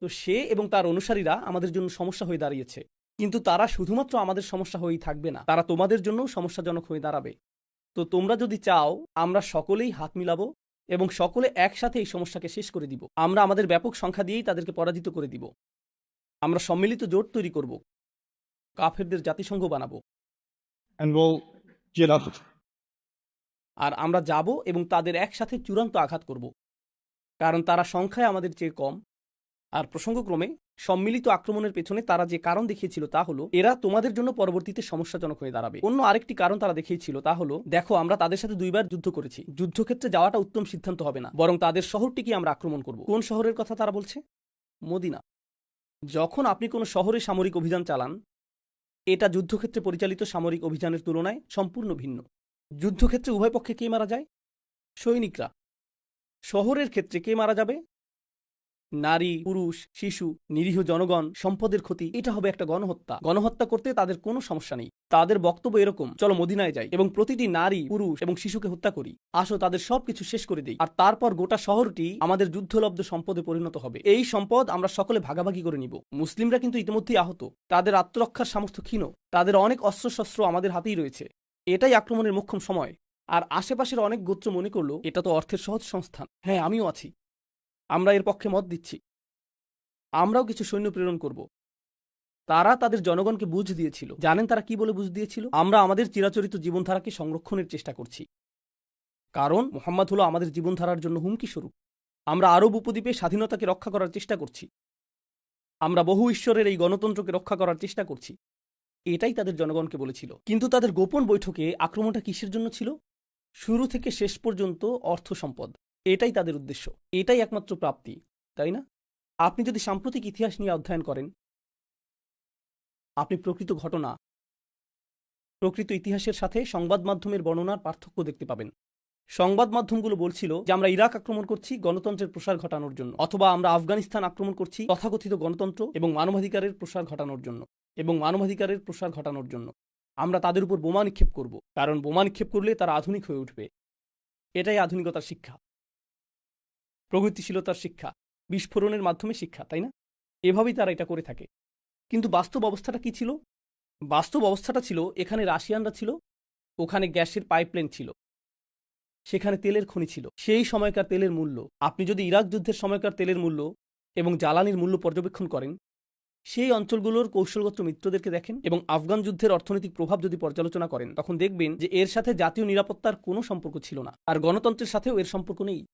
তো সে এবং তার অনুসারীরা আমাদের জন্য সমস্যা হয়ে দাঁড়িয়েছে। কিন্তু তারা শুধুমাত্র আমাদের সমস্যা হয়েই থাকবে না তারা তোমাদের জন্য সমস্যাজনক হয়ে দাঁড়াবে। তো তোমরা যদি চাও আমরা সকলেই হাত মিলাবো এবং সকলে একসাথে এই সমস্যাকে শেষ করে দিব। আমরা আমাদের ব্যাপক সংখ্যা দিয়েই তাদেরকে পরাজিত করে দিব। আমরা সম্মিলিত জোট তৈরি করব। কাফেরদের জাতিসংঘ বানাবো. আর আমরা যাব এবং তাদের একসাথে চূড়ান্ত আঘাত করব। কারণ তারা সংখ্যায় আমাদের চেয়ে কম। আর প্রসঙ্গক্রমে, সম্মিলিত আক্রমণের পেছনে তারা যে কারণ দেখিয়েছিল তা হলো, এরা তোমাদের জন্য পরবর্তীতে সমস্যাজনক হয়ে দাঁড়াবে। অন্য আরেকটি কারণ তারা দেখিয়েছিল তা হলো, দেখো আমরা তাদের সাথে দুইবার যুদ্ধ করেছি। যুদ্ধক্ষেত্রে যাওয়াটা উত্তম সিদ্ধান্ত হবে না, বরং তাদের শহরটিকে আমরা আক্রমণ করব। কোন শহরের কথা তারা বলছে? মদিনা। যখন আপনি কোনো শহরে সামরিক অভিযান চালান, এটা যুদ্ধক্ষেত্রে পরিচালিত সামরিক অভিযানের তুলনায় সম্পূর্ণ ভিন্ন। যুদ্ধক্ষেত্রে উভয় পক্ষে কে মারা যায়? সৈনিকরা। শহরের ক্ষেত্রে কে মারা যাবে? নারী, পুরুষ, শিশু, নিরীহ জনগণ, সম্পদের ক্ষতি, এটা হবে একটা গণহত্যা। গণহত্যা করতে তাদের কোনো সমস্যা নেই। তাদের বক্তব্য এরকম, চলো মদিনায় যাই এবং প্রতিটি নারী, পুরুষ এবং শিশুকে হত্যা করি। আসো, তাদের সবকিছু শেষ করে দিই। আর তারপর গোটা শহরটি আমাদের যুদ্ধলব্ধ সম্পদে পরিণত হবে। এই সম্পদ আমরা সকলে ভাগাভাগি করে নিব। মুসলিমরা কিন্তু ইতিমধ্যেই আহত। তাদের আত্মরক্ষার সামর্থ্য ক্ষীণ। তাদের অনেক অস্ত্রশস্ত্র আমাদের হাতেই রয়েছে। এটাই আক্রমণের মোক্ষম সময়। আর আশেপাশের অনেক গোত্র মনে করল, এটা তো অর্থের সহজ সংস্থান। হ্যাঁ আমিও আছি। আমরা এর পক্ষে মত দিচ্ছি। আমরাও কিছু সৈন্য প্রেরণ করব। তারা তাদের জনগণকে বুঝ দিয়েছিল। জানেন তারা কি বলে বুঝ দিয়েছিল? আমরা আমাদের চিরাচরিত জীবনধারাকে সংরক্ষণের চেষ্টা করছি। কারণ মোহাম্মদ হলো আমাদের জীবনধারার জন্য হুমকি স্বরূপ। আমরা আরব উপদ্বীপে স্বাধীনতাকে রক্ষা করার চেষ্টা করছি। আমরা বহু ঈশ্বরের এই গণতন্ত্রকে রক্ষা করার চেষ্টা করছি। এটাই তাদের জনগণকে বলেছিল। কিন্তু তাদের গোপন বৈঠকে আক্রমণটা কিসের জন্য ছিল? শুরু থেকে শেষ পর্যন্ত অর্থ সম্পদ। এটাই তাদের উদ্দেশ্য। এটাই একমাত্র প্রাপ্তি, তাই না? আপনি যদি সাম্প্রতিক ইতিহাস নিয়ে অধ্যয়ন করেন, আপনি প্রকৃত ঘটনা, প্রকৃত ইতিহাসের সাথে সংবাদ মাধ্যমের বর্ণনার পার্থক্য দেখতে পাবেন। সংবাদ মাধ্যমগুলো বলছিল যে, আমরা ইরাক আক্রমণ করছি গণতন্ত্রের প্রসার ঘটানোর জন্য, অথবা আমরা আফগানিস্তান আক্রমণ করছি তথাকথিত গণতন্ত্র এবং মানবাধিকারের প্রসার ঘটানোর জন্য, এবং মানবাধিকারের প্রসার ঘটানোর জন্য। আমরা তাদের উপর বোমা নিক্ষেপ করব, কারণ বোমা নিক্ষেপ করলে তারা আধুনিক হয়ে উঠবে। এটাই আধুনিকতার শিক্ষা। প্রগতিশীলতার শিক্ষা, বিস্ফোরণের মাধ্যমে শিক্ষা, তাই না? এভাবেই তারা এটা করে থাকে। কিন্তু বাস্তব অবস্থাটা কি ছিল? বাস্তব অবস্থাটা ছিল, এখানে রাশিয়ানরা ছিল, ওখানে গ্যাসের পাইপলাইন ছিল। সেখানে তেলের খনি ছিল। সেই সময়কার তেলের মূল্য, আপনি যদি ইরাক যুদ্ধের সময়কার তেলের মূল্য এবং জ্বালানির মূল্য পর্যবেক্ষণ করেন, সেই অঞ্চলগুলোর কৌশলগত মিত্রদেরকে দেখেন এবং আফগান যুদ্ধের অর্থনৈতিক প্রভাব যদি পর্যালোচনা করেন, তখন দেখবেন যে এর সাথে জাতীয় নিরাপত্তার কোনো সম্পর্ক ছিল না। আর গণতন্ত্রের সাথেও এর সম্পর্ক নেই।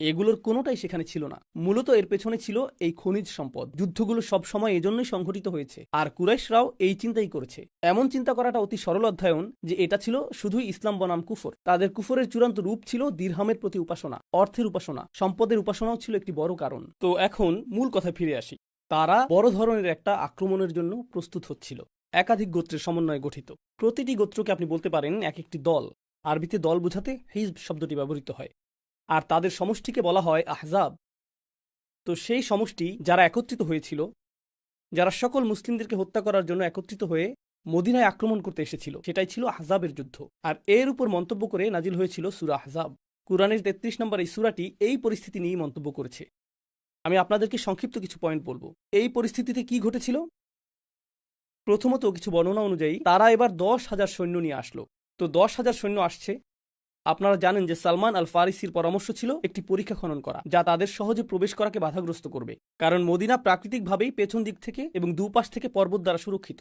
এগুলোর কোনোটাই সেখানে ছিল না। মূলত এর পেছনে ছিল এই খনিজ সম্পদ। যুদ্ধগুলো সব সময় এজন্যই সংঘটিত হয়েছে। আর কুরাইশরাও এই চিন্তাই করেছে। এমন চিন্তা করাটা অতি সরল অধ্যয়ন যে এটা ছিল শুধুই ইসলাম বনাম কুফর। তাদের কুফরের চূড়ান্ত রূপ ছিল দীর্হামের প্রতি উপাসনা, অর্থের উপাসনা, সম্পদের উপাসনাও ছিল একটি বড় কারণ। তো এখন মূল কথায় ফিরে আসি। তারা বড় ধরনের একটা আক্রমণের জন্য প্রস্তুত হচ্ছিল। একাধিক গোত্রের সমন্বয়ে গঠিত। প্রতিটি গোত্রকে আপনি বলতে পারেন এক একটি দল। আরবিতে দল বোঝাতে হিজব শব্দটি ব্যবহৃত হয়। আর তাদের সমষ্টিকে বলা হয় আহজাব। তো সেই সমষ্টি যারা একত্রিত হয়েছিল, যারা সকল মুসলিমদেরকে হত্যা করার জন্য একত্রিত হয়ে মদিনায় আক্রমণ করতে এসেছিল, সেটাই ছিল আহজাবের যুদ্ধ। আর এর উপর মন্তব্য করে নাজিল হয়েছিল সুরা আহজাব। কুরআনের তেত্রিশ নম্বর এই সুরাটি এই পরিস্থিতি নিয়েই মন্তব্য করেছে। আমি আপনাদেরকে সংক্ষিপ্ত কিছু পয়েন্ট বলব। এই পরিস্থিতিতে কি ঘটেছিল? প্রথমত কিছু বর্ণনা অনুযায়ী তারা এবার দশ হাজার সৈন্য নিয়ে আসলো। তো দশ হাজার সৈন্য আসছে আপনারা জানেন যে সালমান আল ফারিসির পরামর্শ ছিল একটি পরীক্ষা খনন করা, যা তাদের সহজে প্রবেশ করাকে বাধাগ্রস্ত করবে। কারণ মদিনা প্রাকৃতিকভাবেই পেছন দিক থেকে এবং দুপাশ থেকে পর্বত দ্বারা সুরক্ষিত।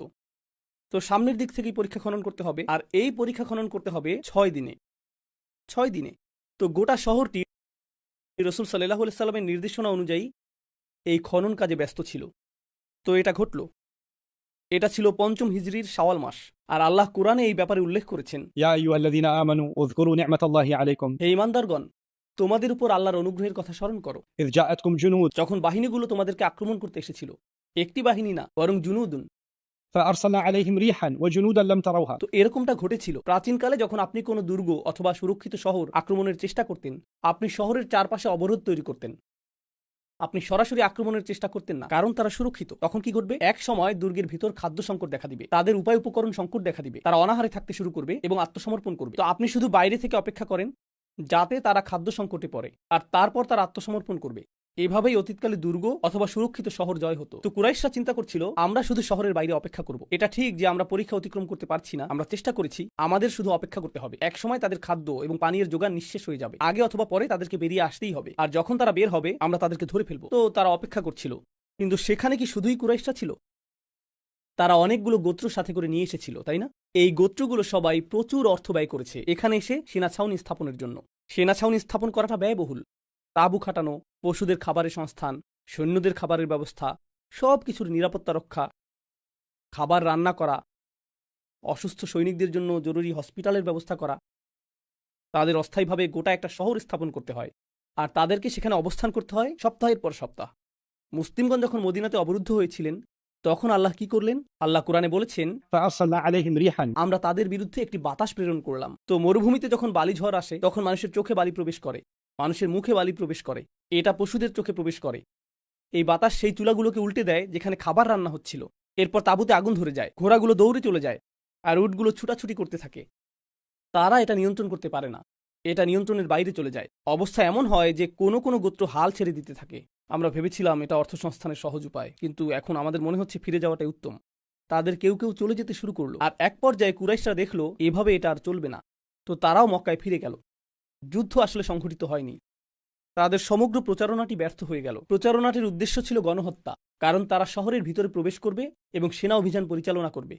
তো সামনের দিক থেকেই পরীক্ষা খনন করতে হবে, আর এই পরীক্ষা খনন করতে হবে ছয় দিনে। ছয় দিনে। তো গোটা শহরটি রসুল সাল্লাহ সাল্লামের নির্দেশনা অনুযায়ী এই খনন কাজে ব্যস্ত ছিল। তো এটা ঘটল। এটা ছিল পঞ্চম হিজরির শাওয়াল মাস। আর আল্লাহ কোরআনে এই ব্যাপারে উল্লেখ করেছেন। ইমানদারগণ তোমাদের উপর আল্লাহর অনুগ্রহের কথা স্মরণ করো। যখন বাহিনীগুলো তোমাদেরকে আক্রমণ করতে এসেছিল একটি বাহিনী না বরং জুনুদুন। তো এরকমটা ঘটেছিল। প্রাচীনকালে যখন আপনি কোনো দুর্গ অথবা সুরক্ষিত শহর আক্রমণের চেষ্টা করতেন আপনি শহরের চারপাশে অবরোধ তৈরি করতেন। আপনি সরাসরি আক্রমণের চেষ্টা করতেন না। কারণ তারা সুরক্ষিত। তখন কি ঘটবে? এক সময় দুর্গের ভিতর খাদ্য সংকট দেখা দিবে। তাদের উপায় উপকরণ সংকট দেখা দিবে। তারা অনাহারে থাকতে শুরু করবে এবং আত্মসমর্পণ করবে। তো আপনি শুধু বাইরে থেকে অপেক্ষা করেন, যাতে তারা খাদ্য সংকটে পড়ে। আর তারপর তারা আত্মসমর্পণ করবে। এভাবেই অতীতকালে দুর্গ অথবা সুরক্ষিত শহর জয় হতো। তো কুরাইশরা চিন্তা করছিল, আমরা শুধু শহরের বাইরে অপেক্ষা করব। এটা ঠিক যে আমরা পরীক্ষা অতিক্রম করতে পারছি না, আমরা চেষ্টা করেছি, আমাদের শুধু অপেক্ষা করতে হবে। এক সময় তাদের খাদ্য এবং পানীয়ের যোগান নিঃশেষ হয়ে যাবে। আগে অথবা পরে তাদেরকে বেরিয়ে আসতেই হবে। আর যখন তারা বের হবে, আমরা তাদেরকে ধরে ফেলব। তো তারা অপেক্ষা করছিল। কিন্তু সেখানে কি শুধুই কুরাইশরা ছিল? তারা অনেকগুলো গোত্র সাথে করে নিয়ে এসেছিল, তাই না? এই গোত্রগুলো সবাই প্রচুর অর্থ ব্যয় করেছে। এখানে এসে সেনা ছাউনি স্থাপনের জন্য। সেনা ছাউনি স্থাপন করাটা ব্যয়বহুল। তাঁবু খাটানো পশুদের খাবারের সংস্থান সৈন্যদের খাবারের ব্যবস্থা সব কিছুর নিরাপত্তা রক্ষা খাবার রান্না করা অসুস্থ সৈনিকদের জন্য জরুরি হসপিটালের ব্যবস্থা করা। তাদের অস্থায়ীভাবে গোটা একটা শহর স্থাপন করতে হয় আর তাদেরকে সেখানে অবস্থান করতে হয় সপ্তাহের পর সপ্তাহ। মুসলিমগণ যখন মদিনাতে অবরুদ্ধ হয়েছিলেন তখন আল্লাহ কি করলেন? আল্লাহ কোরআনে বলেছেন আমরা তাদের বিরুদ্ধে একটি বাতাস প্রেরণ করলাম। তো মরুভূমিতে যখন বালি ঝড় আসে তখন মানুষের চোখে বালি প্রবেশ করে। মানুষের মুখে বালি প্রবেশ করে, এটা পশুদের চোখে প্রবেশ করে। এই বাতাস সেই চুলাগুলোকে উল্টে দেয়, যেখানে খাবার রান্না হচ্ছিল। এরপর তাঁবুতে আগুন ধরে যায়, ঘোড়াগুলো দৌড়ে চলে যায়, আর উটগুলো ছুটাছুটি করতে থাকে। তারা এটা নিয়ন্ত্রণ করতে পারে না। এটা নিয়ন্ত্রণের বাইরে চলে যায়। অবস্থা এমন হয় যে কোনো কোনো গোত্র হাল ছেড়ে দিতে থাকে। আমরা ভেবেছিলাম এটা অর্থসংস্থানের সহজ উপায়, কিন্তু এখন আমাদের মনে হচ্ছে ফিরে যাওয়াটাই উত্তম। তাদের কেউ কেউ চলে যেতে শুরু করল। আর এক পর্যায়ে কুরাইশরা দেখল, এভাবে এটা আর চলবে না। তো তারাও মক্কায় ফিরে গেল। যুদ্ধ আসলে সংঘটিত হয়নি। তাদের সমগ্র প্রচারণাটি ব্যর্থ হয়ে গেল। প্রচারণাটির উদ্দেশ্য ছিল গণহত্যা, কারণ তারা শহরের ভিতরে প্রবেশ করবে এবং সেনা অভিযান পরিচালনা করবে।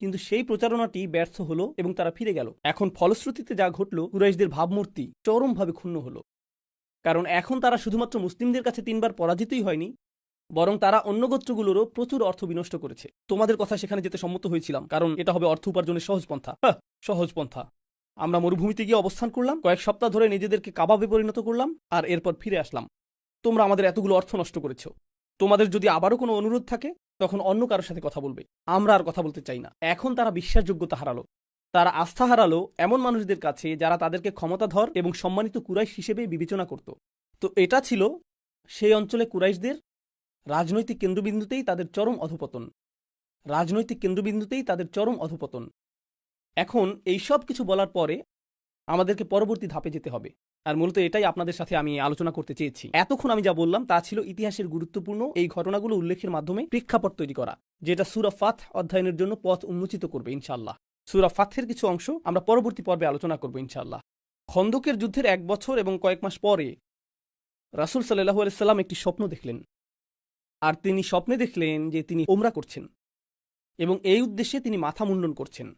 কিন্তু সেই প্রচারণাটি ব্যর্থ হলো এবং তারা ফিরে গেল। এখন ফলশ্রুতিতে যা ঘটল, কুরাইশদের ভাবমূর্তি চরমভাবে ক্ষুণ্ণ হলো। কারণ এখন তারা শুধুমাত্র মুসলিমদের কাছে তিনবার পরাজিতই হয়নি, বরং তারা অন্য গোত্রগুলোরও প্রচুর অর্থ বিনষ্ট করেছে। তোমাদের কথা সেখানে যেতে সম্মত হয়েছিলাম, কারণ এটা হবে অর্থ উপার্জনের সহজ পন্থা। সহজ পন্থা। আমরা মরুভূমিতে গিয়ে অবস্থান করলাম, কয়েক সপ্তাহ ধরে নিজেদেরকে কাবাবে পরিণত করলাম আর এরপর ফিরে আসলাম। তোমরা আমাদের এতগুলো অর্থ নষ্ট করেছ। তোমাদের যদি আবারও কোনো অনুরোধ থাকে, তখন অন্য কারোর সাথে কথা বলবে। আমরা আর কথা বলতে চাই না। এখন তারা বিশ্বাসযোগ্যতা হারালো। তারা আস্থা হারালো এমন মানুষদের কাছে যারা তাদেরকে ক্ষমতাধর এবং সম্মানিত কুরাইশ হিসেবে বিবেচনা করত। তো এটা ছিল সেই অঞ্চলে কুরাইশদের রাজনৈতিক কেন্দ্রবিন্দুতেই তাদের চরম অধপতন। রাজনৈতিক কেন্দ্রবিন্দুতেই তাদের চরম অধপতন। এখন এই সব কিছু বলার পরে আমাদেরকে পরবর্তী ধাপে যেতে হবে। আর মূলত এটাই আপনাদের সাথে আমি আলোচনা করতে চেয়েছি। এতক্ষণ আমি যা বললাম তা ছিল ইতিহাসের গুরুত্বপূর্ণ এই ঘটনাগুলো উল্লেখের মাধ্যমে প্রেক্ষাপট তৈরি করা, যেটা সুরা ফাথ অধ্যয়নের জন্য পথ উন্মোচিত করবে ইনশাল্লাহ সুরা ফাথের কিছু অংশ আমরা পরবর্তী পর্বে আলোচনা করব ইনশাল্লাহ খন্দকের যুদ্ধের এক বছর এবং কয়েক মাস পরে রাসুল সাল্লাহু আলাইসাল্লাম একটি স্বপ্ন দেখলেন। আর তিনি স্বপ্নে দেখলেন যে তিনি ওমরা করছেন এবং এই উদ্দেশ্যে তিনি মাথা মুন্ডন করছেন।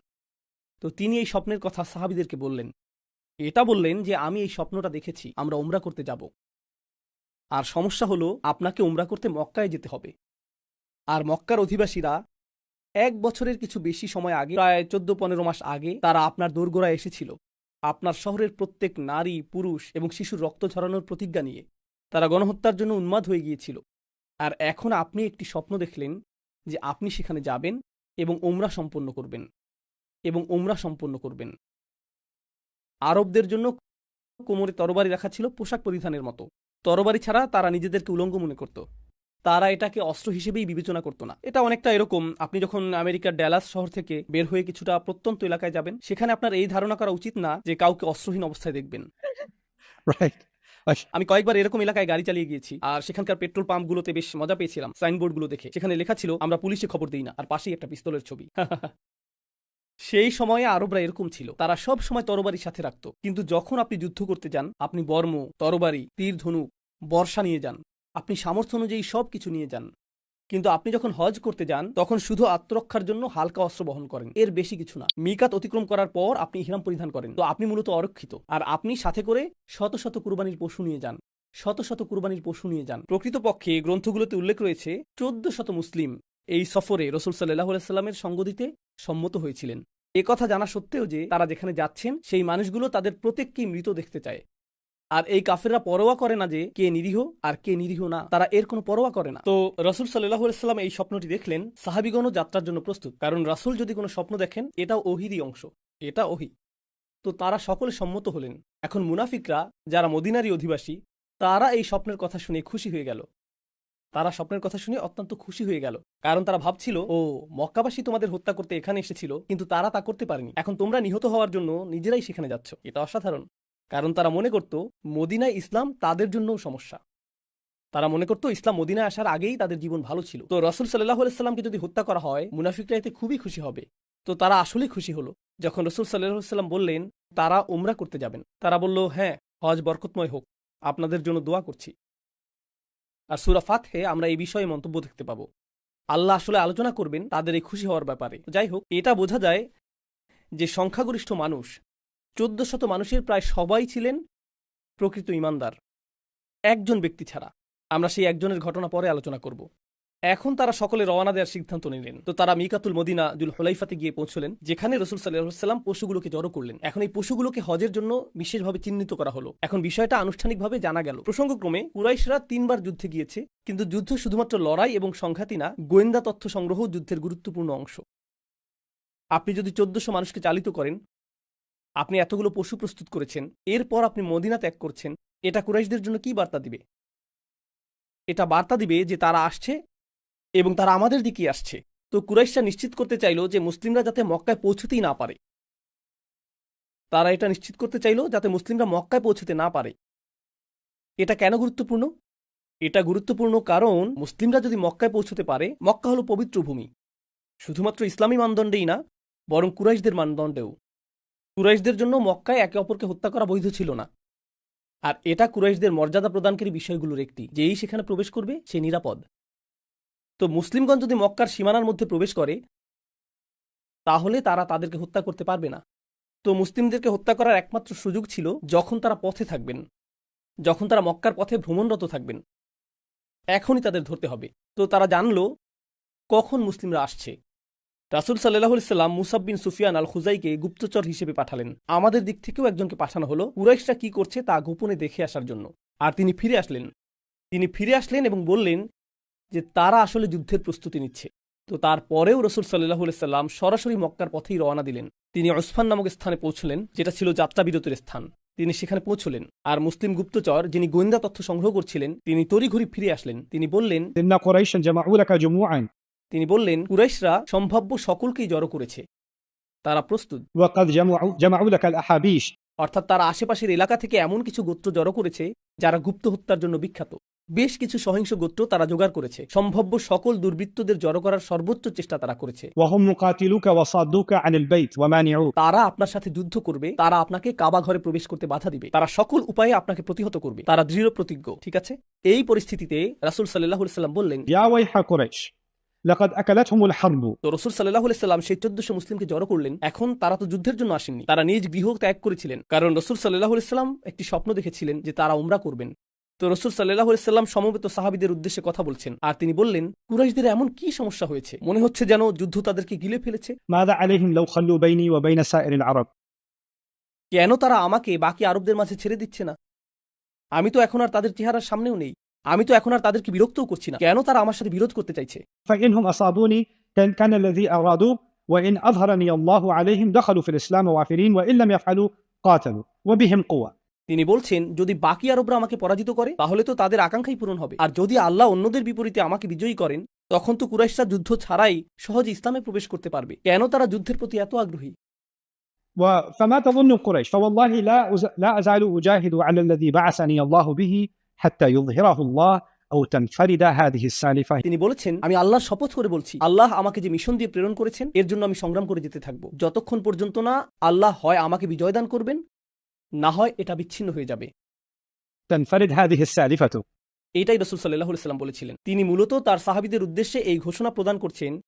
তো তিনি এই স্বপ্নের কথা সাহাবিদেরকে বললেন। এটা বললেন যে, আমি এই স্বপ্নটা দেখেছি, আমরা ওমরা করতে যাব। আর সমস্যা হলো, আপনাকে ওমরা করতে মক্কায় যেতে হবে। আর মক্কার অধিবাসীরা এক বছরের কিছু বেশি সময় আগে, প্রায় চোদ্দ পনেরো মাস আগে, তারা আপনার দোরগোড়ায় এসেছিল। আপনার শহরের প্রত্যেক নারী, পুরুষ এবং শিশুর রক্ত ঝরানোর প্রতিজ্ঞা নিয়ে তারা গণহত্যার জন্য উন্মাদ হয়ে গিয়েছিল। আর এখন আপনি একটি স্বপ্ন দেখলেন যে, আপনি সেখানে যাবেন এবং ওমরা সম্পন্ন করবেন। এবং ওমরা সম্পন্ন করবেন। আরবদের জন্য কোমরে তরবারি রাখা ছিল পোশাক পরিধানের মতো। তরবারি ছাড়া তারা নিজেদেরকে উলঙ্গ মনে করত। তারা এটাকে অস্ত্র হিসেবেই বিবেচনা করত না। এটা অনেকটা এরকম আপনি যখন আমেরিকার ড্যালাস শহর থেকে বের হয়ে কিছুটা প্রত্যন্ত এলাকায় যাবেন সেখানে আপনার এই ধারণা করা উচিত না যে কাউকে অস্ত্রহীন অবস্থায় দেখবেন। Right. আমি কয়েকবার এরকম এলাকায় গাড়ি চালিয়ে গিয়েছি আর সেখানকার পেট্রোল পাম্পগুলোতে বেশ মজা পেয়েছিলাম সাইনবোর্ডগুলো দেখে। সেখানে লেখা ছিল আমরা পুলিশে খবর দিই না আর পাশেই একটা পিস্তলের ছবি। সেই সময়ে আরবরা এরকম ছিল। তারা সব সময় তরবারি সাথে রাখত। কিন্তু যখন আপনি যুদ্ধ করতে যান, আপনি বর্ম, তরবারি, তীর, ধনুক, বর্ষা নিয়ে যান। আপনি সামর্থ্য অনুযায়ী সব কিছু নিয়ে যান। কিন্তু আপনি যখন হজ করতে যান, তখন শুধু আত্মরক্ষার জন্য হালকা অস্ত্র বহন করেন। এর বেশি কিছু না। মিকাত অতিক্রম করার পর আপনি ইহরাম পরিধান করেন। তো আপনি মূলত অরক্ষিত। আর আপনি সাথে করে শত শত কুরবানির পশু নিয়ে যান। শত শত কুরবানির পশু নিয়ে যান। প্রকৃতপক্ষে গ্রন্থগুলোতে উল্লেখ রয়েছে, চোদ্দ শত মুসলিম এই সফরে রসুল সাল্লাহ সাল্লামের সঙ্গ দিতে সম্মত হয়েছিলেন। কথা জানা সত্ত্বেও যে তারা যেখানে যাচ্ছেন, সেই মানুষগুলো তাদের প্রত্যেককেই মৃত দেখতে চায়। আর এই কাফেররা পরোয়া করে না যে কে নিরীহ আর কে নিরীহ না, তারা এর কোনো পরোয়া করে না। তো রসুল সাল্লাম এই স্বপ্নটি দেখলেন, সাহাবিগণও যাত্রার জন্য প্রস্তুত। কারণ রাসুল যদি কোনো স্বপ্ন দেখেন, এটাও ওহিরই অংশ, এটা ওহি। তো তারা সকলে সম্মত হলেন। এখন মুনাফিকরা, যারা মদিনারই অধিবাসী, তারা এই স্বপ্নের কথা শুনে খুশি হয়ে গেল। তারা স্বপ্নের কথা শুনে অত্যন্ত খুশি হয়ে গেল। কারণ তারা ভাবছিল, ও, মক্কাবাসী তোমাদের হত্যা করতে এখানে এসেছিল, কিন্তু তারা তা করতে পারেনি। এখন তোমরা নিহত হওয়ার জন্য নিজেরাই সেখানে যাচ্ছ। এটা অসাধারণ। কারণ তারা মনে করত, মদিনায় ইসলাম তাদের জন্যও সমস্যা। তারা মনে করতো, ইসলাম মদিনায় আসার আগেই তাদের জীবন ভালো ছিল। তো রসুল সাল্লাহ সাল্লামকে যদি হত্যা করা হয়, মুনাফিকরা এতে খুবই খুশি হবে। তো তারা আসলেই খুশি হলো। যখন রসুল সাল্লাহ সাল্লাম বললেন, তারা উমরা করতে যাবেন। তারা বলল হ্যাঁ হজ বরকতময় হোক। আপনাদের জন্য দোয়া করছি। আর সুরা ফাতহে আমরা এই বিষয়ে মন্তব্য দেখতে পাবো। আল্লাহ আসলে আলোচনা করবেন তাদের এই খুশি হওয়ার ব্যাপারে। যাই হোক, এটা বোঝা যায় যে সংখ্যাগরিষ্ঠ মানুষ চোদ্দ শত মানুষের প্রায় সবাই ছিলেন প্রকৃত ইমানদার। একজন ব্যক্তি ছাড়া। আমরা সেই একজনের ঘটনা পরে আলোচনা করব। এখন তারা সকলে রওনা দেওয়ার সিদ্ধান্ত নিলেন। তো তারা মিকাতুল মদিনা জুল হোলাইফাতে গিয়ে পৌঁছলেন, যেখানে রসুল সাল্লাহাম পশুগুলোকে জড়ো করলেন। এখন এই পশুগুলোকে হজের জন্য বিশেষভাবে চিহ্নিত করা হলো। এখন বিষয়টা আনুষ্ঠানিকভাবে জানা গেল। প্রসঙ্গক্রমে কুরাইশরা তিনবার যুদ্ধে গিয়েছে, কিন্তু যুদ্ধ শুধুমাত্র লড়াই এবং সংঘাতই না, গোয়েন্দা তথ্য সংগ্রহ যুদ্ধের গুরুত্বপূর্ণ অংশ। আপনি যদি চোদ্দশো মানুষকে চালিত করেন, আপনি এতগুলো পশু প্রস্তুত করেছেন, এরপর আপনি মদিনা ত্যাগ করছেন, এটা কুরাইশদের জন্য কি বার্তা দিবে? এটা বার্তা দিবে যে তারা আসছে এবং তারা আমাদের দিকে আসছে। তো কুরাইশরা নিশ্চিত করতে চাইল যে মুসলিমরা যাতে মক্কায় পৌঁছতেই না পারে। তারা এটা নিশ্চিত করতে চাইল যাতে মুসলিমরা মক্কায় পৌঁছতে না পারে। এটা কেন গুরুত্বপূর্ণ? এটা গুরুত্বপূর্ণ কারণ মুসলিমরা যদি মক্কায় পৌঁছতে পারে, মক্কা হলো পবিত্র ভূমি। শুধুমাত্র ইসলামী মানদণ্ডেই না, বরং কুরাইশদের মানদণ্ডেও। কুরাইশদের জন্য মক্কায় একে অপরকে হত্যা করা বৈধ ছিল না। আর এটা কুরাইশদের মর্যাদা প্রদানকারী বিষয়গুলোর একটি। যেই সেখানে প্রবেশ করবে, সে নিরাপদ। তো মুসলিমগঞ্জ যদি মক্কার সীমানার মধ্যে প্রবেশ করে, তাহলে তারা তাদেরকে হত্যা করতে পারবে না। তো মুসলিমদেরকে হত্যা করার একমাত্র সুযোগ ছিল যখন তারা পথে থাকবেন, যখন তারা মক্কার পথে ভ্রমণরত থাকবেন। এখনই তাদের ধরতে হবে। তো তারা জানল কখন মুসলিমরা আসছে। রাসুল সাল্লাহ সাল্লাম মুসাব্বিন সুফিয়ান আল খুজাইকে গুপ্তচর হিসেবে পাঠালেন। আমাদের দিক থেকেও একজনকে পাঠানো হলো। কুরাইশরা কি করছে তা গোপনে দেখে আসার জন্য। আর তিনি ফিরে আসলেন। তিনি ফিরে আসলেন এবং বললেন যে তারা আসলে যুদ্ধের প্রস্তুতি নিচ্ছে। তো তারপরেও রসুল সাল্লাহ সাল্লাম সরাসরি মক্কার পথেই রওনা দিলেন। তিনি ওসমান নামক স্থানে পৌঁছলেন যেটা ছিল যাত্রা বিরতির স্থান। তিনি সেখানে পৌঁছলেন আর মুসলিম গুপ্তচর যিনি গোয়েন্দা তথ্য সংগ্রহ করছিলেন তিনি তড়িঘড়ি ফিরে আসলেন। তিনি বললেন তিনি বললেন কুরাইশরা সম্ভাব্য সকলকেই জড়ো করেছে। তারা প্রস্তুত। অর্থাৎ তারা আশেপাশের এলাকা থেকে এমন কিছু গোত্র জড়ো করেছে যারা গুপ্ত হত্যার জন্য বিখ্যাত। বেশ কিছু সহিংস গোত্র তারা জোগাড় করেছে। সম্ভাব্য সকল দুর্বৃত্তদের জড়ো করার সর্বোচ্চ চেষ্টা তারা করেছে। তারা আপনার সাথে যুদ্ধ করবে তারা আপনাকে কাবা ঘরে প্রবেশ করতে বাধা দিবে। তারা সকল উপায়ে আপনাকে প্রতিহত করবে। তারা দৃঢ় প্রতিজ্ঞ ঠিক আছে? এই পরিস্থিতিতে রাসুল সাল্লাহ সাল্লাম বললেন মুসলিমকে জড়ো করলেন। এখন তারা তো যুদ্ধের জন্য আসেননি। তারা নিজ গৃহ ত্যাগ করেছিলেন। কারণ রসুল সাল্লাহ আলাইহি একটি স্বপ্ন দেখেছিলেন যে তারা উমরা করবেন। তো রসুল সাল্লাহ সাল্লাম সমবেত সাহাবিদের উদ্দেশ্যে কথা বলছেন আর তিনি বললেন কুরাইশদের এমন কি সমস্যা হয়েছে মনে হচ্ছে যেন যুদ্ধ তাদেরকে গিলে ফেলেছে ماذا عليهم لو خلوا بيني وبين سائر العرب কেন তারা আমাকে বাকি আরবদের মাঝে ছেড়ে দিচ্ছে না আমি তো এখন আর তাদের চেহারার সামনেও নেই আমি তো এখন আর তাদেরকে বিরক্তও করছি না কেন তারা আমার সাথে বিরোধ করতে চাইছে فإنهم أصابوني كان, كان الذي أرادوه وإن أظهرني الله عليهم دخلوا في الإسلام وافرين وإن لم يفعلوا قاتلوا وبهم قوة তিনি বলছেন যদি বাকি আরবরা আমাকে পরাজিত করে তাহলে তো তাদের আকাঙ্ক্ষাই পূরণ হবে আর যদি আল্লাহ অন্যদের বিপরীতে আমাকে বিজয়ী করেন তখন তো কুরাইশরা যুদ্ধ ছাড়াই সহজে ইসলামে প্রবেশ করতে পারবে কেন তারা যুদ্ধের প্রতি এত আগ্রহী و- فما تظن قريش فوالله لا أز- لا أزال أجاهد على الذي بعثني الله به حتى يظهره الله أو تنفرد هذه السالفة তিনি বলেছেন আমি আল্লাহর শপথ করে বলছি আল্লাহ আমাকে যে মিশন দিয়ে প্রেরণ করেছেন এর জন্য আমি সংগ্রাম করে যেতে থাকবো যতক্ষণ পর্যন্ত না আল্লাহ হয় আমাকে বিজয় দান করবেন না হয় এটা বিচ্ছিন্ন হয়ে যাবে। এটাই রসুল সাল্লাহ সাল্লাম বলেছিলেন। তিনি মূলত তার সাহাবিদের উদ্দেশ্যে এই ঘোষণা প্রদান করছেন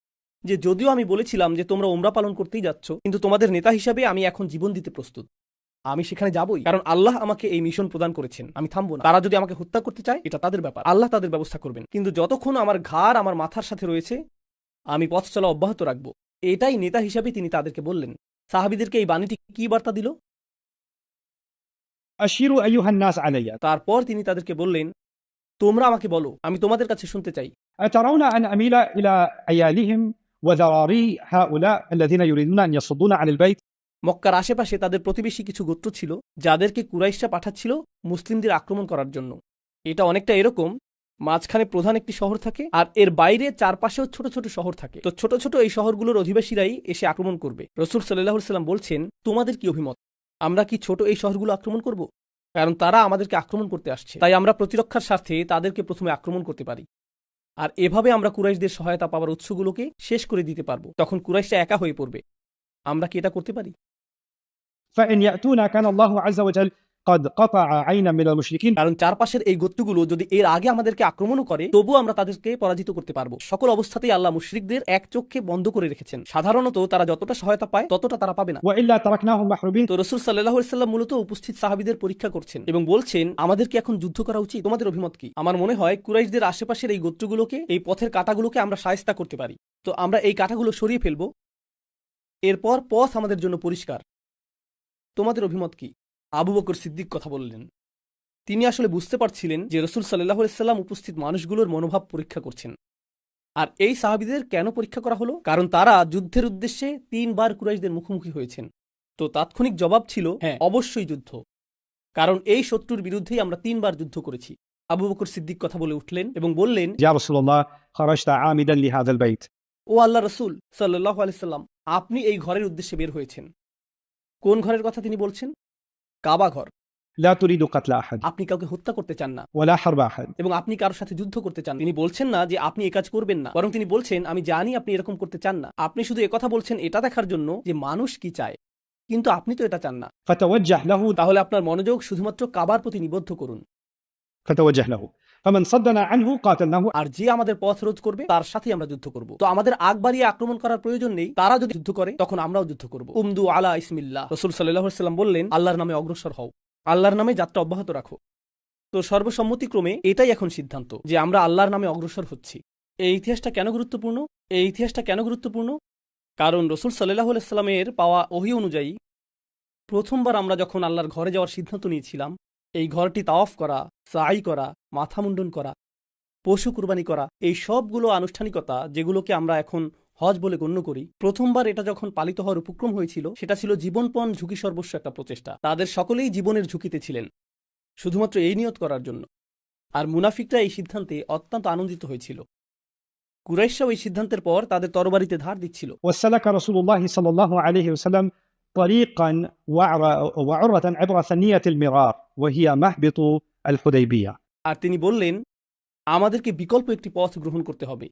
যে যদিও আমি বলেছিলাম যে তোমরা ওমরা পালন করতেই যাচ্ছ কিন্তু তোমাদের নেতা হিসাবে আমি এখন জীবন দিতে প্রস্তুত। আমি সেখানে যাবই কারণ আল্লাহ আমাকে এই মিশন প্রদান করেছেন। আমি থামবো না। তারা যদি আমাকে হত্যা করতে চায় এটা তাদের ব্যাপার। আল্লাহ তাদের ব্যবস্থা করবেন। কিন্তু যতক্ষণ আমার ঘাড় আমার মাথার সাথে রয়েছে আমি পথ চলা অব্যাহত রাখব। এটাই নেতা হিসাবে তিনি তাদেরকে বললেন। সাহাবিদেরকে এই বাণীটি কি বার্তা দিল? আলাইয়া। তারপর তিনি তাদেরকে বললেন তোমরা আমাকে বলো আমি তোমাদের কাছে শুনতে চাই। আনিল বাইত। মক্কার আশেপাশে তাদের প্রতিবেশী কিছু গোত্র ছিল যাদেরকে কুরাইশা পাঠাচ্ছিল মুসলিমদের আক্রমণ করার জন্য। এটা অনেকটা এরকম মাঝখানে প্রধান একটি শহর থাকে আর এর বাইরে চারপাশেও ছোট ছোট শহর থাকে। তো ছোট ছোট এই শহরগুলোর অধিবাসীরাই এসে আক্রমণ করবে। রসুল সাল্লাহ সাল্লাম বলছেন তোমাদের কি অভিমত? আমরা কি ছোট এই শহরগুলো আক্রমণ করব কারণ তারা আমাদেরকে আক্রমণ করতে আসছে তাই আমরা প্রতিরক্ষার স্বার্থে তাদেরকে প্রথমে আক্রমণ করতে পারি আর এভাবে আমরা কুরাইশদের সহায়তা পাওয়ার উৎসগুলোকে শেষ করে দিতে পারবো তখন কুরাইশটা একা হয়ে পড়বে আমরা কি এটা করতে পারি فإن يأتونا كان الله عز وجل কদ কতা কারণ চারপাশের এই গোত্রগুলো যদি এর আগে আমাদেরকে আক্রমণও করে তবুও আমরা তাদেরকে পরাজিত করতে পারব। সকল অবস্থাতেই আল্লাহ মুশরিকদের এক চোখকে বন্ধ করে রেখেছেন। সাধারণত তারা যতটা সহায়তা পায় ততটা তারা পাবে না। ওয়াইল্লা তারাকনাহুম মাহরুবিন। মূলত উপস্থিত সাহাবীদের পরীক্ষা করছেন এবং বলছেন আমাদেরকে এখন যুদ্ধ করা উচিত। তোমাদের অভিমত কি? আমার মনে হয় কুরাইশদের আশেপাশের এই গোত্রগুলোকে এই পথের কাঁটাগুলোকে আমরা সায়স্তা করতে পারি। তো আমরা এই কাঁটাগুলো সরিয়ে ফেলব। এরপর পথ আমাদের জন্য পরিষ্কার। তোমাদের অভিমত কি? আবু বকর সিদ্দিক কথা বললেন। তিনি আসলে বুঝতে পারছিলেন যে রসুল সাল্লাহ সাল্লাম উপস্থিত মানুষগুলোর মনোভাব পরীক্ষা করছেন। আর এই সাহাবিদের কেন পরীক্ষা করা হলো? কারণ তারা যুদ্ধের উদ্দেশ্যে তিনবার কুরাইশদের মুখোমুখি হয়েছেন। তো তাৎক্ষণিক জবাব ছিল হ্যাঁ। অবশ্যই যুদ্ধ। কারণ এই শত্রুর বিরুদ্ধেই আমরা তিনবার যুদ্ধ করেছি। আবু বকর সিদ্দিক কথা বলে উঠলেন এবং বললেন ও আল্লাহ রসুল সাল্লাহ আলাইসাল্লাম আপনি এই ঘরের উদ্দেশ্যে বের হয়েছেন। কোন ঘরের কথা তিনি বলছেন? কাবা ঘর। লা তুরিদু আপনি কাউকে হত্যা করতে চান না। ওয়ালা এবং আপনি কারোর সাথে যুদ্ধ করতে চান তিনি বলছেন না যে আপনি এই কাজ করবেন না। বরং তিনি বলছেন আমি জানি আপনি এরকম করতে চান না। আপনি শুধু কথা বলছেন এটা দেখার জন্য যে মানুষ কি চায়। কিন্তু আপনি তো এটা চান না। ফাতাওয়াজ্জাহ লাহু। তাহলে আপনার মনোযোগ শুধুমাত্র কাবার প্রতি নিবদ্ধ করুন। ফাতাওয়াজ্জাহ লাহু। ফামান সাদ্দানা আনহু কাতালনাহু আর যে আমাদের পথ রোধ করবে, তার সাথেই আমরা যুদ্ধ করব। তো আমাদের আগ বাড়িয়ে আক্রমণ করার প্রয়োজন নেই, তারা যদি যুদ্ধ করে, তখন আমরাও যুদ্ধ করব। উমদু আলা ইসমিল্লাহ। রসুল সাল্লাল্লাহু সাল্লাম বললেন, আল্লাহর নামে অগ্রসর হও। আল্লাহর নামে যাত্রা অব্যাহত রাখো। তো সর্বসম্মতিক্রমে এটাই এখন সিদ্ধান্ত, যে আমরা আল্লাহর নামে অগ্রসর হচ্ছি। এই ইতিহাসটা কেন গুরুত্বপূর্ণ? এই ইতিহাসটা কেন গুরুত্বপূর্ণ? কারণ রসুল সাল্লাহ আলাইস্লামের পাওয়া ওহি অনুযায়ী, প্রথমবার আমরা যখন আল্লাহর ঘরে যাওয়ার সিদ্ধান্ত নিয়েছিলাম এই ঘরটি তাওফ করা, সাই করা, মাথা মুন্ডন করা, পশু কুরবানি করা, এই সবগুলো আনুষ্ঠানিকতা যেগুলোকে আমরা এখন হজ বলে গণ্য করি, প্রথমবার এটা যখন পালিত হওয়ার উপক্রম হয়েছিল, সেটা ছিল জীবনপণ ঝুঁকি সর্বস্ব একটা প্রচেষ্টা। তাদের সকলেই জীবনের ঝুঁকিতে ছিলেন, শুধুমাত্র এই নিয়ত করার জন্য। আর মুনাফিকরা এই সিদ্ধান্তে অত্যন্ত আনন্দিত হয়েছিল। কুরাইশাও এই সিদ্ধান্তের পর তাদের তরবারিতে ধার দিচ্ছিল। ওয়াসালাকা রসুল্লাহ সাল আলহিউসালাম طريقا وعر- وعرة عبر ثنية المرار وهي مهبط الحديبية আর তিনি বললেন আমাদেরকে বিকল্প একটি পথ গ্রহণ করতে হবে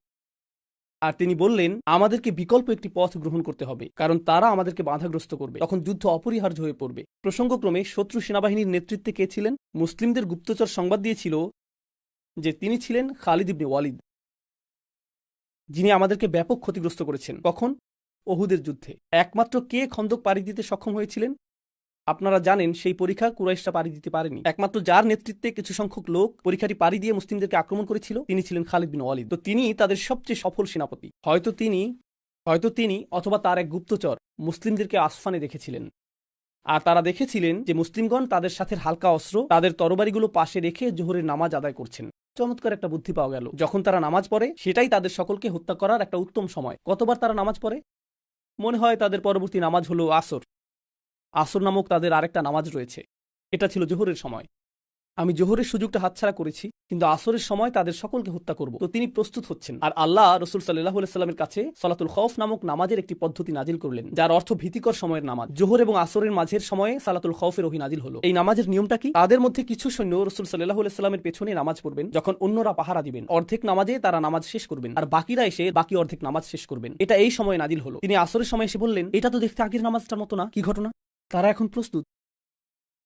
আর তিনি বললেন আমাদেরকে বিকল্প একটি পথ গ্রহণ করতে হবে কারণ তারা আমাদেরকে বাধাগ্রস্ত করবে তখন যুদ্ধ অপরিহার্য হয়ে পড়বে প্রসঙ্গক্রমে শত্রু সেনাবাহিনীর নেতৃত্বে কে ছিলেন মুসলিমদের গুপ্তচর সংবাদ দিয়েছিল যে তিনি ছিলেন খালিদ ইবনে ওয়ালিদ যিনি আমাদেরকে ব্যাপক ক্ষতিগ্রস্ত করেছেন কখন ওহুদের যুদ্ধে। একমাত্র কে খন্দক পাড়ি দিতে সক্ষম হয়েছিলেন? আপনারা জানেন, সেই পরীক্ষা কুরাইশরা পাড়ি দিতে পারেনি। একমাত্র যার নেতৃত্বে কিছু সংখ্যক লোক পরীক্ষাটি পাড়ি দিয়ে মুসলিমদেরকে আক্রমণ করেছিল, তিনি ছিলেন খালিদ বিন ওয়ালিদ। তো তিনি তাদের সবচেয়ে সফল সেনাপতি। হয়তো তিনি হয়তো তিনি অথবা তার এক গুপ্তচর মুসলিমদেরকে আসফানে দেখেছিলেন। আর তারা দেখেছিলেন যে মুসলিমগণ তাদের সাথে হালকা অস্ত্র, তাদের তরবারিগুলো পাশে রেখে জোহরের নামাজ আদায় করছেন। চমৎকার একটা বুদ্ধি পাওয়া গেল। যখন তারা নামাজ পড়ে, সেটাই তাদের সকলকে হত্যা করার একটা উত্তম সময়। কতবার তারা নামাজ পড়ে? মনে হয় তাদের পরবর্তী নামাজ হলো আসর। আসর নামক তাদের আরেকটা নামাজ রয়েছে। এটা ছিল জোহরের সময়। আমি জোহরের সুযোগটা হাতছাড়া করেছি, কিন্তু আসরের সময় তাদের সকলকে হত্যা করব। তো তিনি প্রস্তুত হচ্ছেন। আর আল্লাহ রসুল সাল্লাহ সাল্লামের কাছে সলাতুল খৌফ নামক নামাজের একটি পদ্ধতি নাজিল করলেন, যার অর্থ ভীতিকর সময়ের নামাজ। জোহর এবং আসরের মাঝের সময়ে সালাতুল খৌফের ওহি নাজিল হলো। এই নামাজের নিয়মটা কি? তাদের মধ্যে কিছু সৈন্য রসুল সাল্লাহ সাল্লামের পেছনে নামাজ পড়বেন, যখন অন্যরা পাহারা দিবেন। অর্ধেক নামাজে তারা নামাজ শেষ করবেন, আর বাকিরা এসে বাকি অর্ধেক নামাজ শেষ করবেন। এটা এই সময় নাজিল হলো। তিনি আসরের সময় এসে বললেন, এটা তো দেখতে আগের নামাজটার মতো না, কি ঘটনা? তারা এখন প্রস্তুত।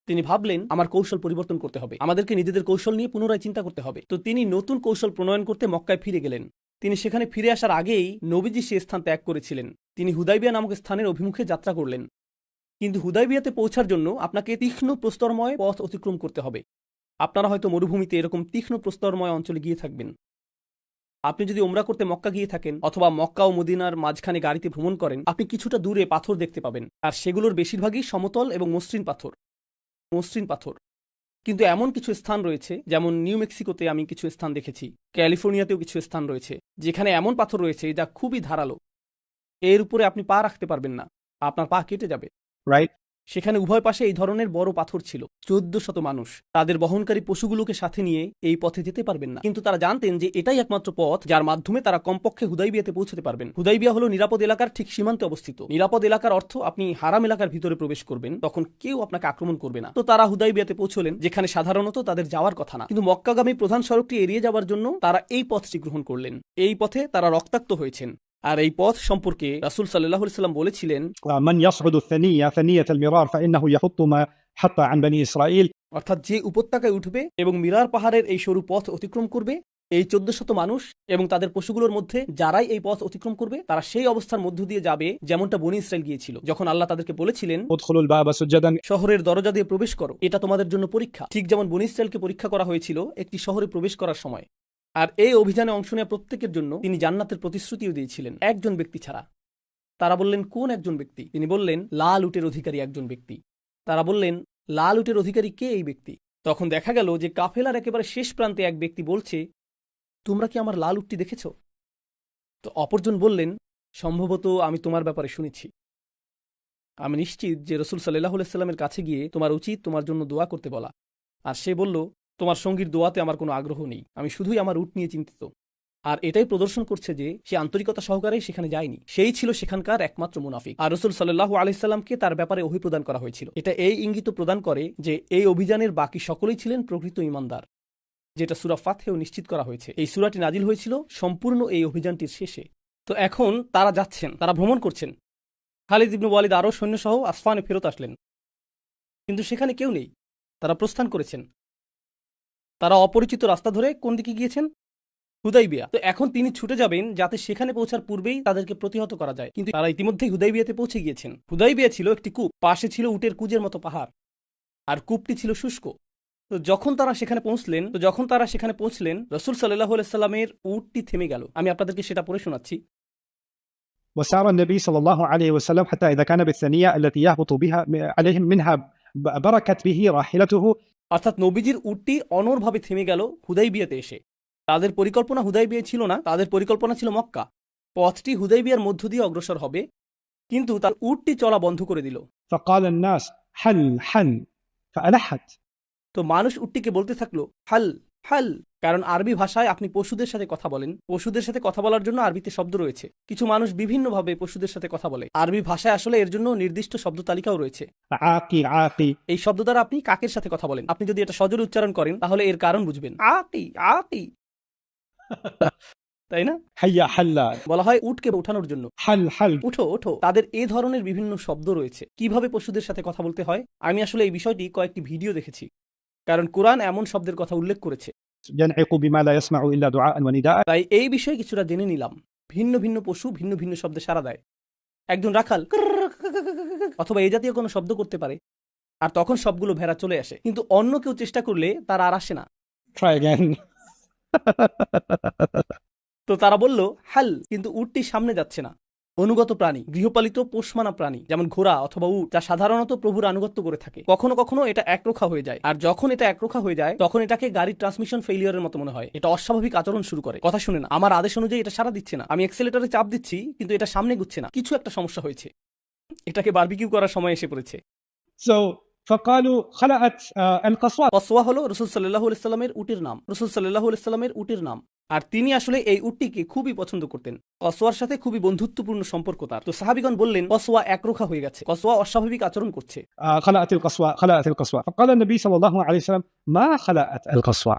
তিনি ভাবলেন, আমার কৌশল পরিবর্তন করতে হবে। আমাদেরকে নিজেদের কৌশল নিয়ে পুনরায় চিন্তা করতে হবে। তো তিনি নতুন কৌশল প্রণয়ন করতে মক্কায় ফিরে গেলেন। তিনি সেখানে ফিরে আসার আগেই নবীজি সে স্থান ত্যাগ করেছিলেন। তিনি হুদাইবিয়া নামক স্থানের অভিমুখে যাত্রা করলেন। কিন্তু হুদাইবিয়াতে পৌঁছার জন্য আপনাকে তীক্ষ্ণ প্রস্তরময় পথ অতিক্রম করতে হবে। আপনারা হয়তো মরুভূমিতে এরকম তীক্ষ্ণ প্রস্তরময় অঞ্চলে গিয়ে থাকবেন। আপনি যদি ওমরা করতে মক্কা গিয়ে থাকেন অথবা মক্কা ও মদিনার মাঝখানে গাড়িতে ভ্রমণ করেন, আপনি কিছুটা দূরে পাথর দেখতে পাবেন। আর সেগুলোর বেশিরভাগই সমতল এবং মসৃণ পাথর। মসৃণ পাথর। কিন্তু এমন কিছু স্থান রয়েছে, যেমন নিউ মেক্সিকোতে আমি কিছু স্থান দেখেছি, ক্যালিফোর্নিয়াতেও কিছু স্থান রয়েছে, যেখানে এমন পাথর রয়েছে যা খুবই ধারালো। এর উপরে আপনি পা রাখতে পারবেন না, আপনার পা কেটে যাবে। Right? সেখানে উভয় পাশে এই ধরনের বড় পাথর ছিল। চোদ্দ শত মানুষ। তাদের বহনকারী পশুগুলোকে সাথে নিয়ে এই পথে যেতে পারবেন না। কিন্তু তারা জানতেন যে এটাই একমাত্র পথ যার মাধ্যমে তারা কমপক্ষে হুদাইবিয়াতে পৌঁছতে পারবেন। হুদাইবিয়া হলো নিরাপদ এলাকার ঠিক সীমান্তে অবস্থিত। নিরাপদ এলাকার অর্থ আপনি হারাম এলাকার ভিতরে প্রবেশ করবেন, তখন কেউ আপনাকে আক্রমণ করবে না। তো তারা হুদাইবিয়াতে পৌঁছলেন, যেখানে সাধারণত তাদের যাওয়ার কথা না। কিন্তু মক্কাগামী প্রধান সড়কটি এড়িয়ে যাওয়ার জন্য তারা এই পথটি গ্রহণ করলেন। এই পথে তারা রক্তাক্ত হয়েছেন। আর এই পথ সম্পর্কে রাসুল সাল্লাহ সাল্লাম বলেছিলেন মান সানিয়া সানিয়াত আল মিরার ফাইন্নাহু ইয়াহুত্তু মা হাত্তা আন বানি ইসরাঈল। অর্থাৎ যে উপত্যকায় উঠবে এবং মিরার পাহাড়ের এই সরু পথ অতিক্রম করবে এই চোদ্দ শত মানুষ এবং তাদের পশুগুলোর মধ্যে যারাই এই পথ অতিক্রম করবে তারা সেই অবস্থার মধ্য দিয়ে যাবে যেমনটা বনি ইসরায়েল গিয়েছিল। যখন আল্লাহ তাদেরকে বলেছিলেন শহরের দরজা দিয়ে প্রবেশ করো এটা তোমাদের জন্য পরীক্ষা। ঠিক যেমন বনি ইসরায়েলকে পরীক্ষা করা হয়েছিল একটি শহরে প্রবেশ করার সময়। আর এই অভিযানে অংশ নেওয়া প্রত্যেকের জন্য তিনি জান্নাতের প্রতিশ্রুতিও দিয়েছিলেন, একজন ব্যক্তি ছাড়া। তারা বললেন, কোন একজন ব্যক্তি? তিনি বললেন, লাল উটের অধিকারী একজন ব্যক্তি। তারা বললেন, লাল উটের অধিকারী কে এই ব্যক্তি? তখন দেখা গেল যে কাফেলার একেবারে শেষ প্রান্তে এক ব্যক্তি বলছে, তোমরা কি আমার লাল উটটি দেখেছ? তো অপরজন বললেন, সম্ভবত আমি তোমার ব্যাপারে শুনেছি। আমি নিশ্চিত যে রসুল সাল্লাহ সাল্লামের কাছে গিয়ে তোমার উচিত তোমার জন্য দোয়া করতে বলা। আর সে বলল তোমার সঙ্গীর দোয়াতে আমার কোনো আগ্রহ নেই। আমি শুধুই আমার উট নিয়ে চিন্তিত। আর এটাই প্রদর্শন করছে যে সে আন্তরিকতা সহকারেই সেখানে যায়নি। সেই ছিল সেখানকার একমাত্র মুনাফিক। আর রসুল সাল্লাহ আলাইসাল্লামকে তার ব্যাপারে অভিপ্রদান করা হয়েছিল। এটা এই ইঙ্গিত প্রদান করে যে এই অভিযানের বাকি সকলেই ছিলেন প্রকৃত ইমানদার, যেটা সুরা ফাথেও নিশ্চিত করা হয়েছে। এই সুরাটি নাজিল হয়েছিল সম্পূর্ণ এই অভিযানটির শেষে। তো এখন তারা যাচ্ছেন, তারা ভ্রমণ করছেন। খালিদ ইবনু ওয়ালিদ আরও সৈন্যসহ আসফানে ফেরত আসলেন। কিন্তু সেখানে কেউ নেই। তারা প্রস্থান করেছেন। তারা অপরিচিত রাস্তা ধরে কোন দিকে গিয়েছেন হুদাইবিয়া তো এখন তিনি ছুটে যাবেন যাতে সেখানে পৌঁছার পূর্বেই তাদেরকে প্রতিহত করা যায় কিন্তু তারা ইতিমধ্যেই হুদাইবিয়াতে পৌঁছে গিয়েছেন হুদাইবিয়া ছিল একটি কূপ পাশে ছিল উটের কুজের মতো পাহাড় আর কূপটি ছিল শুষ্ক তো যখন তারা সেখানে পৌঁছলেন তো যখন তারা সেখানে পৌঁছলেন রসুল সাল্লাহ সাল্লামের উটটি থেমে গেল আমি আপনাদেরকে সেটা পড়ে শোনাচ্ছি وسار النبي صلى الله عليه وسلم حتى إذا كان بالثنية التي يهبط بها عليهم منها بركت به راحلته অর্থাৎ নবীজির উটটি অনরভাবে থেমে গেল হুদাই বিয়াতে এসে। তাদের পরিকল্পনা হুদাই বিয়ে ছিল না তাদের পরিকল্পনা ছিল মক্কা। পথটি হুদাই বিয়ার মধ্য দিয়ে অগ্রসর হবে কিন্তু তার উটটি চলা বন্ধ করে দিল। তো মানুষ উটটিকে বলতে থাকল হাল হাল। কারণ আরবি ভাষায় আপনি পশুদের সাথে কথা বলেন। পশুদের সাথে কথা বলার জন্য আরবিতে শব্দ রয়েছে। কিছু মানুষ বিভিন্নভাবে পশুদের সাথে কথা বলে। আরবি ভাষায় আসলে এর জন্য নির্দিষ্ট শব্দ তালিকাও রয়েছে। এই শব্দ দ্বারা আপনি কাকের সাথে কথা বলেন? আপনি যদি এটা সজল উচ্চারণ করেন তাহলে এর কারণ বুঝবেন। আতি আতি। তাই না? হাইয়া হাল্লা। বলা হয় উঠকে উঠানোর জন্য। হাল হাল। উঠো উঠো তাদের এ ধরনের বিভিন্ন শব্দ রয়েছে। কীভাবে পশুদের সাথে কথা বলতে হয়? আমি আসলে এই বিষয়টি কয়েকটি ভিডিও দেখেছি। কারণ কোরআন এমন শব্দের কথা উল্লেখ করেছে। তাই এই বিষয়ে কিছুটা জেনে নিলাম। ভিন্ন ভিন্ন পশু ভিন্ন ভিন্ন শব্দে সারা দেয়। একজন রাখাল অথবা এই জাতীয় কোনো শব্দ করতে পারে আর তখন সবগুলো ভেড়া চলে আসে। কিন্তু অন্য কেউ চেষ্টা করলে তারা আর আসে না। তো তারা বলল হাল কিন্তু উটটি সামনে যাচ্ছে না। অনুগত প্রাণী, গৃহপালিত পোষমানা প্রাণী, যেমন ঘোড়া অথবা উট, যা সাধারণত প্রভুর আনুগত্য করে থাকে। কখনো কখনো এটা একরোখা হয়ে যায়। আর যখন এটা একরোখা হয়ে যায়, তখন এটাকে গাড়ির ট্রান্সমিশন ফেলিয়ারের মতো মনে হয়। এটা অস্বাভাবিক আচরণ শুরু করে। কথা শুনে না। আমার আদেশ অনুযায়ী এটা সারা দিচ্ছে না। আমি এক্সেলেটারে চাপ দিচ্ছি, কিন্তু এটা সামনে গুচ্ছে না। কিছু একটা সমস্যা হয়েছে। এটাকে বার্বিকিউ করার সময় এসে পড়েছে। So فقالوا خلأت آه، القصوى কসোয়া হলো রসুল সাল্লাহ সাল্লামের উটের নাম রসুল সাল্লাহ সাল্লামের উটের নাম আর তিনি আসলে এই উটটিকে খুবই পছন্দ করতেন কসোয়ার সাথে খুবই বন্ধুত্বপূর্ণ সম্পর্ক তার তো সাহাবিগণ বললেন কসোয়া একরোখা হয়ে গেছে কসোয়া অস্বাভাবিক আচরণ করছে آه، خلأت القصوى خلأت القصوى فقال النبي صلى الله عليه وسلم ما خلأت القصوى